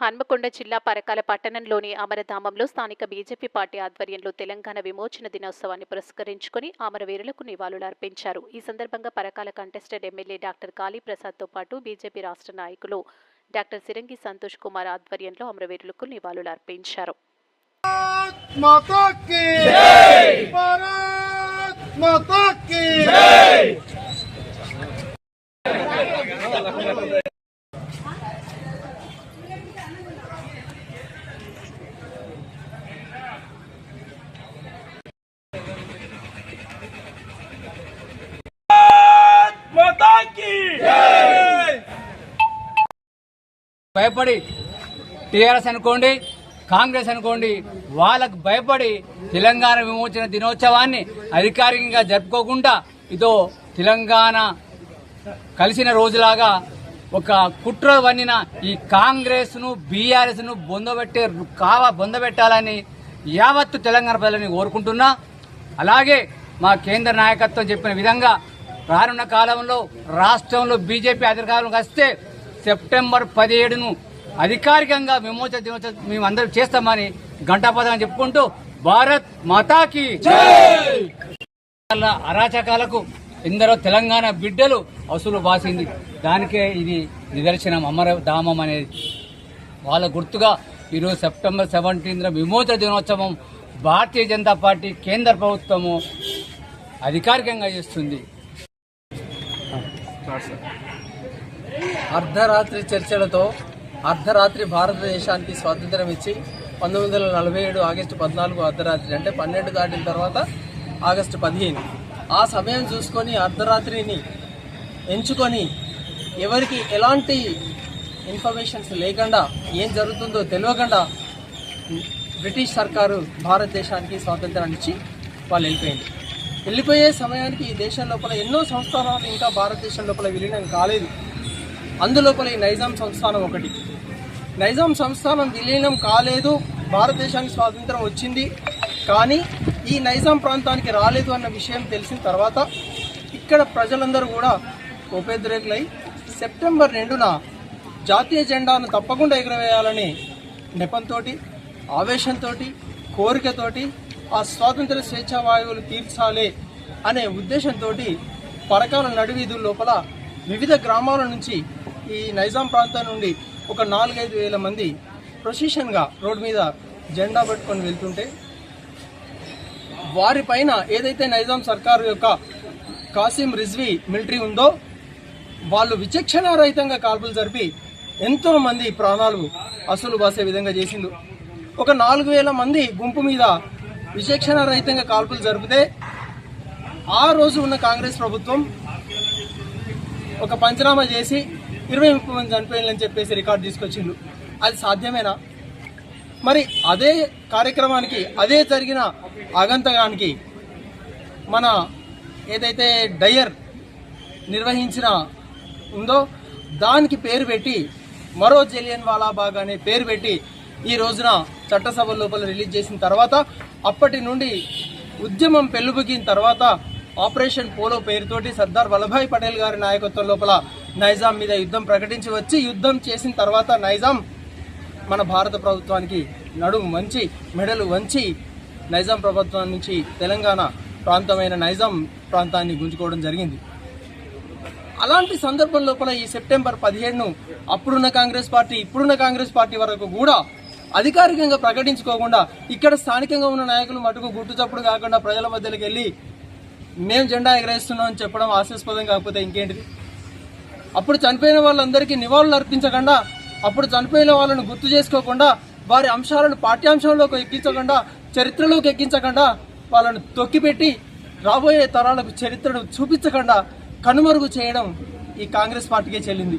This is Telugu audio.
హన్మకొండ జిల్లా పరకాల పట్టణంలోని అమరధామంలో స్థానిక బీజేపీ పార్టీ ఆధ్వర్యంలో తెలంగాణ విమోచన దినోత్సవాన్ని పురస్కరించుకుని అమరవీరులకు నివాళులర్పించారు. ఈ సందర్భంగా Parakala contested MLA doctor Kali ప్రసాద్తో పాటు బీజేపీ రాష్ట్ర నాయకులు డాక్టర్ సిరంగి సంతోష్ కుమార్ ఆధ్వర్యంలో అమరవీరులకు నివాళులర్పించారు. माता భయపడి టీఆర్ఎస్ అనుకోండి కాంగ్రెస్ అనుకోండి వాళ్ళకు భయపడి తెలంగాణ విమోచన దినోత్సవాన్ని అధికారికంగా జరుపుకోకుండా ఇదో తెలంగాణ కలిసిన రోజులాగా ఒక కుట్ర వన్నిన ఈ కాంగ్రెస్ను బీఆర్ఎస్ను బొందబెట్టే కావ బొందబెట్టాలని యావత్తు తెలంగాణ ప్రజలని కోరుకుంటున్నా. అలాగే మా కేంద్ర నాయకత్వం చెప్పిన విధంగా రానున్న కాలంలో రాష్ట్రంలో బీజేపీ అధికారంలోకి వస్తే సెప్టెంబర్ పదిహేడును అధికారికంగా విమోచన దినోత్సవం మేము అందరం చేస్తామని గంటాపదం చెప్పుకుంటూ భారత్ మాతాకి వాళ్ళ అరాచకాలకు ఎందరో తెలంగాణ బిడ్డలు అసలు బాసింది దానికే ఇది నిదర్శనం అమరధామం అనేది. వాళ్ళ గుర్తుగా ఈరోజు సెప్టెంబర్ సెవెంటీన్త్ విమోచన దినోత్సవం భారతీయ జనతా పార్టీ కేంద్ర ప్రభుత్వము అధికారికంగా చేస్తుంది. అర్ధరాత్రి చర్చలతో అర్ధరాత్రి భారతదేశానికి స్వాతంత్రం ఇచ్చి పంతొమ్మిది వందల నలభై ఏడు ఆగస్టు పద్నాలుగు అర్ధరాత్రి అంటే పన్నెండు దాటిన తర్వాత ఆగస్టు పదిహేను. ఆ సమయం చూసుకొని అర్ధరాత్రిని ఎంచుకొని ఎవరికి ఎలాంటి ఇన్ఫర్మేషన్స్ లేకుండా ఏం జరుగుతుందో తెలియకుండా బ్రిటిష్ సర్కారు భారతదేశానికి స్వాతంత్రాన్ని ఇచ్చి వాళ్ళు వెళ్ళిపోయింది. వెళ్ళిపోయే సమయానికి ఈ దేశం లోపల ఎన్నో సంస్థానాలు ఇంకా భారతదేశం లోపల విలీనం కాలేదు. అందులోపల ఈ నైజాం సంస్థానం ఒకటి. నైజాం సంస్థానం విలీనం కాలేదు భారతదేశానికి స్వాతంత్రం వచ్చింది. కానీ ఈ నైజాం ప్రాంతానికి రాలేదు అన్న విషయం తెలిసిన తర్వాత ఇక్కడ ప్రజలందరూ కూడా కోపేద్రేకులై సెప్టెంబర్ రెండున జాతీయ జెండాను తప్పకుండా ఎగురవేయాలని నెపంతో ఆవేశంతో కోరికతోటి ఆ స్వాతంత్ర స్వేచ్ఛావాయువులు తీర్చాలే తీర్చాలి అనే ఉద్దేశంతో పరకాల నడివీధుల లోపల వివిధ గ్రామాల నుంచి ఈ నైజాం ప్రాంతం నుండి ఒక నాలుగైదు వేల మంది ప్రొసిషన్గా రోడ్డు మీద జెండా పట్టుకొని వెళ్తుంటే వారిపైన ఏదైతే నైజాం సర్కారు యొక్క కాసిం రిజ్వీ మిలిటరీ ఉందో వాళ్ళు విచక్షణారహితంగా కాల్పులు జరిపి ఎంతో మంది ప్రాణాలు అసలు బాసే విధంగా చేసిండు ఒక నాలుగు వేల మంది గుంపు మీద విచక్షణారహితంగా కాల్పులు జరిపితే ఆ రోజు ఉన్న కాంగ్రెస్ ప్రభుత్వం ఒక పంచనామా చేసి ఇరవై ముప్పై మంది చనిపోయిందని చెప్పేసి రికార్డు తీసుకొచ్చిండు. అది సాధ్యమేనా? మరి అదే కార్యక్రమానికి అదే జరిగిన అగంతగానికి మన ఏదైతే డయర్ నిర్వహించిన ఉందో దానికి పేరు పెట్టి మరో జలియన్ వాలాబాగ్ అనే పేరు పెట్టి ఈ రోజున చట్టసభ లోపల రిలీజ్ చేసిన తర్వాత అప్పటి నుండి ఉద్యమం పెళ్ళుబుకిన తర్వాత ఆపరేషన్ పోలో పేరుతోటి సర్దార్ వల్లభాయ్ పటేల్ గారి నాయకత్వం లోపల నైజాం మీద యుద్ధం ప్రకటించి వచ్చి యుద్ధం చేసిన తర్వాత నైజాం మన భారత ప్రభుత్వానికి నడుము వంచి మెడలు వంచి నైజాం ప్రభుత్వం నుంచి తెలంగాణ ప్రాంతమైన నైజాం ప్రాంతాన్ని గుంజుకోవడం జరిగింది. అలాంటి సందర్భం లోపల ఈ సెప్టెంబర్ పదిహేడును అప్పుడున్న కాంగ్రెస్ పార్టీ ఇప్పుడున్న కాంగ్రెస్ పార్టీ వరకు కూడా అధికారికంగా ప్రకటించుకోకుండా ఇక్కడ స్థానికంగా ఉన్న నాయకులు మటుకు గుట్టు చప్పుడు కాకుండా ప్రజల మధ్యలోకి వెళ్ళి మేము జెండా ఎగరేస్తున్నాం అని చెప్పడం హాస్యాస్పదం కాకపోతే ఇంకేంటిది? అప్పుడు చనిపోయిన వాళ్ళందరికీ నివాళులు అర్పించకుండా అప్పుడు చనిపోయిన వాళ్ళను గుర్తు చేసుకోకుండా వారి అంశాలను పాఠ్యాంశంలోకి ఎక్కించకుండా చరిత్రలోకి ఎక్కించకుండా వాళ్ళను తొక్కిపెట్టి రాబోయే తరాలకు చరిత్రను చూపించకుండా కనుమరుగు చేయడం ఈ కాంగ్రెస్ పార్టీకే చెల్లింది.